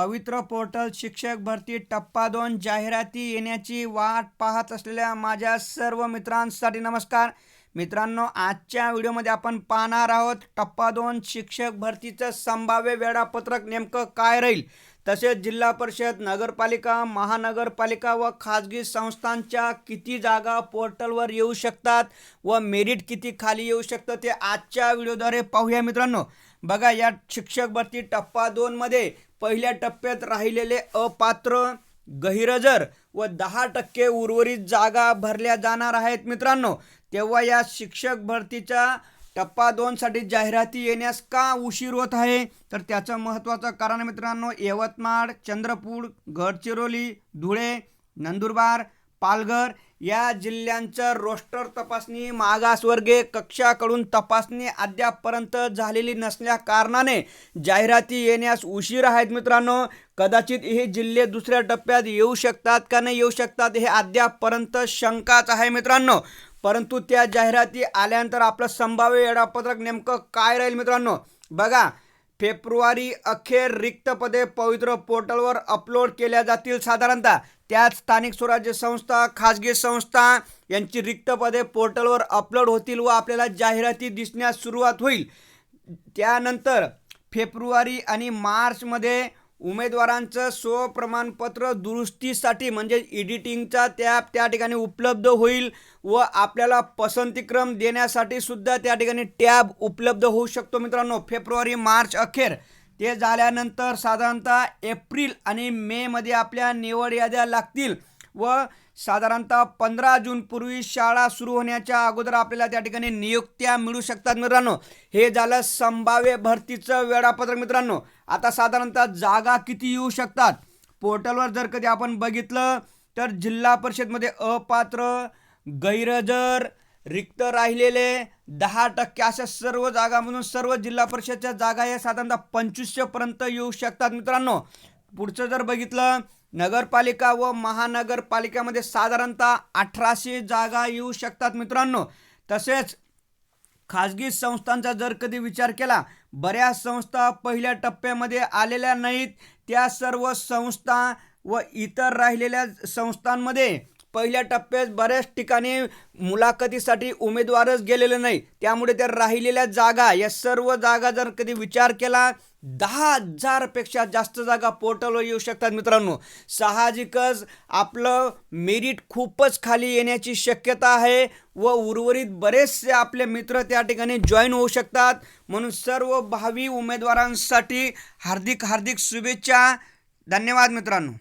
पवित्र पोर्टल शिक्षक भरती टप्पा दोन जाहिराती येण्याची वाट पाहत असलेल्या माझ्या सर्व मित्रांसाठी नमस्कार. मित्रांनो आजच्या व्हिडिओमध्ये आपण पाहणार आहोत टप्पा दोन शिक्षक भरतीचं संभाव्य वेळापत्रक नेमकं काय राहील? तसेच जिल्हा परिषद नगरपालिका महानगरपालिका व खाजगी संस्थांच्या किती जागा पोर्टलवर येऊ शकतात व मेरिट किती खाली येऊ शकतं ते आजच्या व्हिडिओद्वारे पाहूया मित्रांनो. बघा या शिक्षक भरती टप्पा दोनमध्ये पहिल्या टप्प्यात राहिलेले अपात्र गहिरजर व दहा टक्के उर्वरित जागा भरल्या जाणार आहेत मित्रांनो. तेव्हा या शिक्षक भरतीच्या टप्पा दोनसाठी जाहिराती येण्यास का उशीर होत आहे? तर त्याचं महत्त्वाचं कारण मित्रांनो यवतमाळ चंद्रपूर गडचिरोली धुळे नंदुरबार पालघर या जिल्ह्यांचं रोस्टर तपासणी मागासवर्गीय कक्षाकडून तपासणी अद्यापपर्यंत झालेली नसल्या कारणाने जाहिराती येण्यास उशीर आहेत मित्रांनो. कदाचित हे जिल्हे दुसऱ्या टप्प्यात येऊ शकतात का नाही येऊ शकतात हे अद्यापपर्यंत शंकाच आहे मित्रांनो. परंतु त्या जाहिराती आल्यानंतर आपलं संभाव्य वेळापत्रक नेमकं काय राहील मित्रांनो? बघा फेब्रुवारी अखेर रिक्त पदे पवित्र पोर्टलवर अपलोड केल्या जातील साधारणतः. त्यात स्थानिक स्वराज्य संस्था खाजगी संस्था यांची रिक्त पदे पोर्टलवर अपलोड होतील व आपल्याला जाहिराती दिसण्यास सुरुवात होईल. त्यानंतर फेब्रुवारी आणि मार्चमध्ये उमेदवारांचं स्वप्रमाणपत्र दुरुस्तीसाठी म्हणजे एडिटिंगचा त्या त्या ठिकाणी उपलब्ध होईल व आपल्याला पसंतीक्रम देण्यासाठी सुद्धा त्या ठिकाणी टॅब उपलब्ध होऊ शकतो मित्रांनो. फेब्रुवारी मार्च अखेर. ते झाल्यानंतर साधारणतः एप्रिल आणि मेमध्ये आपल्या निवड याद्या लागतील. व साधारणतः पंधरा जूनपूर्वी शाळा सुरू होण्याच्या अगोदर आपल्याला त्या ठिकाणी नियुक्त्या मिळू शकतात मित्रांनो. हे झालं संभाव्य भरतीचं वेळापत्रक मित्रांनो. आता साधारणतः जागा किती येऊ शकतात? पोर्टलवर जर कधी आपण बघितलं तर जिल्हा परिषदमध्ये अपात्र गैरहजर रिक्त राहिलेले दहा टक्के अशा सर्व जागा म्हणून सर्व जिल्हा परिषदच्या जागा या साधारणतः पंचवीसशेपर्यंत येऊ शकतात मित्रांनो. पुढचं जर बघितलं नगरपालिका व महानगरपालिकामध्ये साधारणतः अठराशे जागा येऊ शकतात मित्रांनो. तसेच खाजगी संस्थांचा जर कधी विचार केला बऱ्याच संस्था पहिल्या टप्प्यामध्ये आलेल्या नाहीत. त्या सर्व संस्था व इतर राहिलेल्या संस्थांमध्ये पहिल्या टप्प्यात बऱ्याच ठिकाणी मुलाखतीसाठी उमेदवारच गेलेले नाही. त्यामुळे त्या राहिलेल्या जागा या सर्व जागा जर कधी विचार केला दहा हजारपेक्षा जास्त जागा पोर्टलवर येऊ शकतात मित्रांनो. साहजिकच आपलं मेरिट खूपच खाली येण्याची शक्यता आहे व उर्वरित बरेचसे आपले मित्र त्या ठिकाणी जॉईन होऊ शकतात. म्हणून सर्व भावी उमेदवारांसाठी हार्दिक हार्दिक शुभेच्छा. धन्यवाद मित्रांनो.